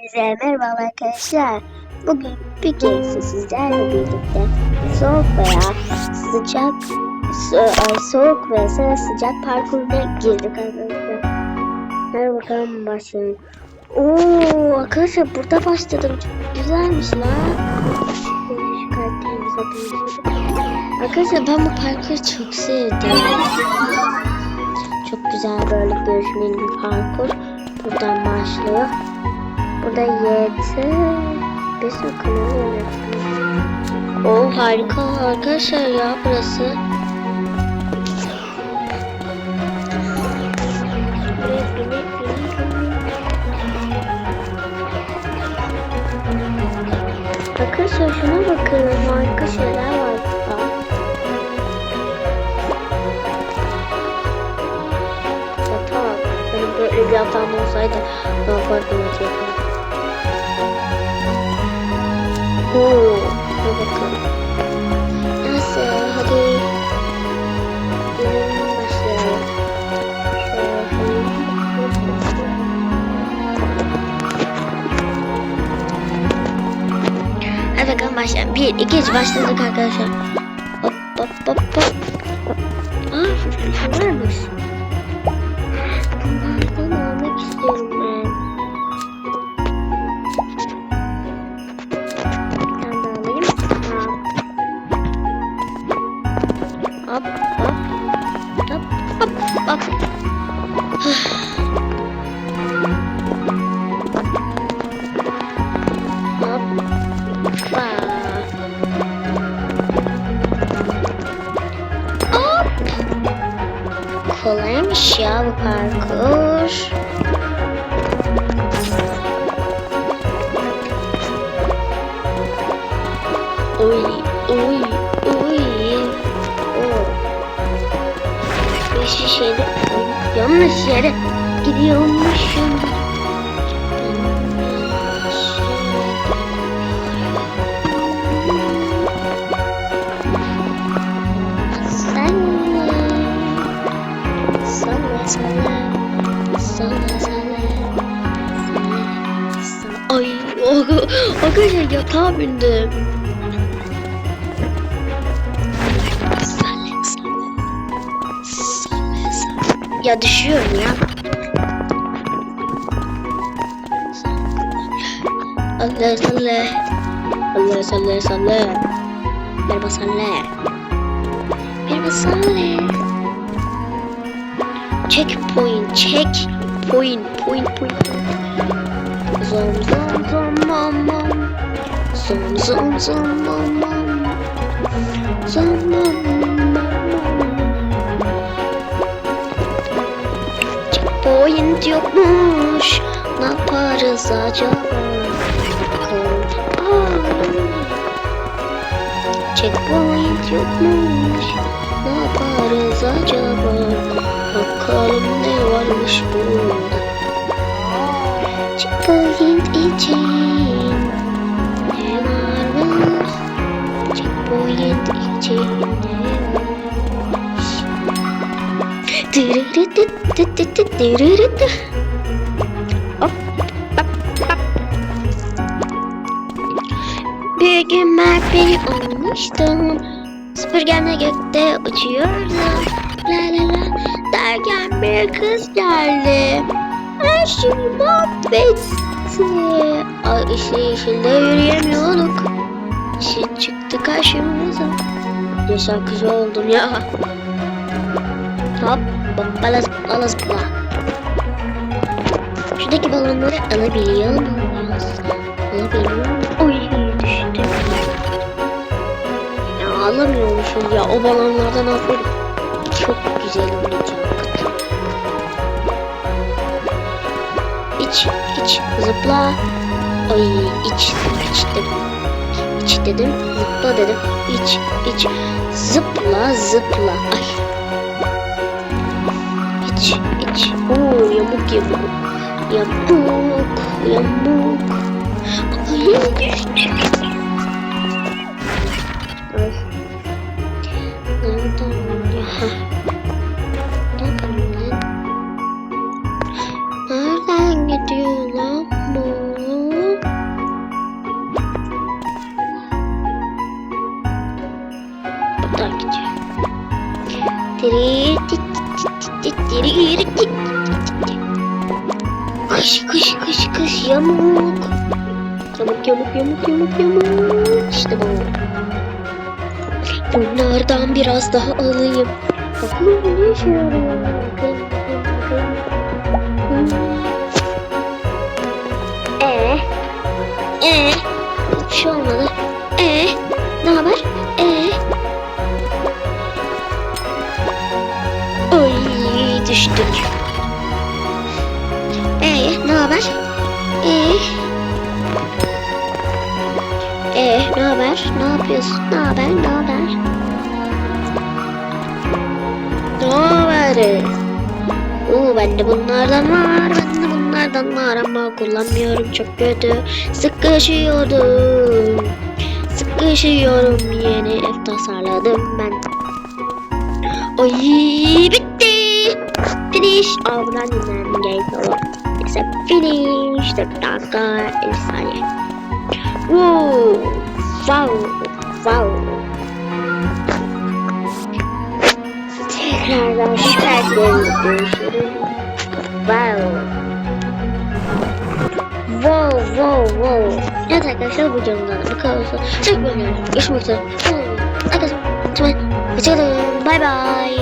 Herkese merhaba arkadaşlar. Bugün bir kez sizlerle birlikte soğuk veya sıcak so- soğuk veya sıcak parkuruna girdik arkadaşlar. Hadi bakalım başlayalım. Oo arkadaşlar burada başladım. Çok güzelmiş lan. Arkadaşlar ben bu parkuru çok sevdim. Çok güzel böyle görünümlü bir parkur. Buradan başlıyor. Burada yedi. Bir sürü kanal yönettim. Oo harika arkadaşlar ya burası. Arkadaşlar şuna bakın harika şeyler var burada. Yatak. Böyle bir yatağım olsaydı ne yapardım acaba? Oo, dur bakalım. Nasıl? Hadi. Gidelim başlayalım. Hadi bakalım başlayalım. Bir, iki, üç başladık arkadaşlar. Hop hop hop hop. Aa, varmış. Hop. Hoppa. Hop. Kolaymış ya bu parkur. Uy, uy, Şişede Uy, yanlış yere gidiyormuşum. Salla, salla, salla, salla, salla. Ay, o- arkadaşlar yatağa bindim. Ya düşüyorum ya. Allah salla. Allah salla salla. Merhaba salla. Merhaba. Checkpoint, check point, point, point. Zom zom zom mom mom. Zom zom zom mom mom. Zom mom mom. Checkpoint yokmuş. Ne yaparız acaba? Checkpoint yokmuş. Ne yaparız acaba? Bakalım ne varmış burada. Checkpoint için ne varmış? Checkpoint için ne varmış? Dırırıdı, Bir gün Mert beni almıştım. Süpürgemle gökte uçuyordum. La la la derken bir kız geldi. Her şeyi mahvetti. Ay işte yeşilde yürüyemiyorduk. Işık çıktı karşımıza. Yaşar kız oldum ya. Hop hoppala zıplala zıpla. Şuradaki balonları alabiliyor muyuz? Alabiliyor? Oy düştüm. Ya alamıyormuşuz ya. O balonlardan aferin. Çok güzel olacak. İç, iç, zıpla. Ay, iç, iç dedim. İç dedim, zıpla dedim. İç, iç, zıpla, zıpla. Ay iç iç. Oo yamuk yamuk. Yamuk yamuk. Ayağım düştü. Ay. Nereden ya? Nereden lan? Nereden gidiyor lan bu? Buradan gidiyor tiri tit tit. Kış kış kış kış yamuk. Yamuk yamuk yamuk yamuk yamuk. İşte bu. Bunlardan biraz daha alayım. Bakalım ne işe yarıyor. Ee, ee, bir şey olmadı. Ee, ne haber? Ee. Oy, düştük. Ee, ne haber? Ee. Ee, ne haber? Ne yapıyorsun? Ne haber? Ne haber? Ne haber? Oo, bende bunlardan var. Bende bunlardan var ama kullanmıyorum çok kötü. Sıkışıyordum. Sıkışıyorum. Yeni ev tasarladım ben. Oy bitti. Finish. Aa buradan dinlenmem gerekiyor. Neyse finish. 4 dakika 50 saniye. Wow. Wow. Wow. Tekrardan süperlerle görüşürüz. Wow. Wow, wow, wow. Evet arkadaşlar bu videomdan bu kadar olsun. Çok beğeniyorum. Görüşmek üzere. Arkadaşlar. Bye bye.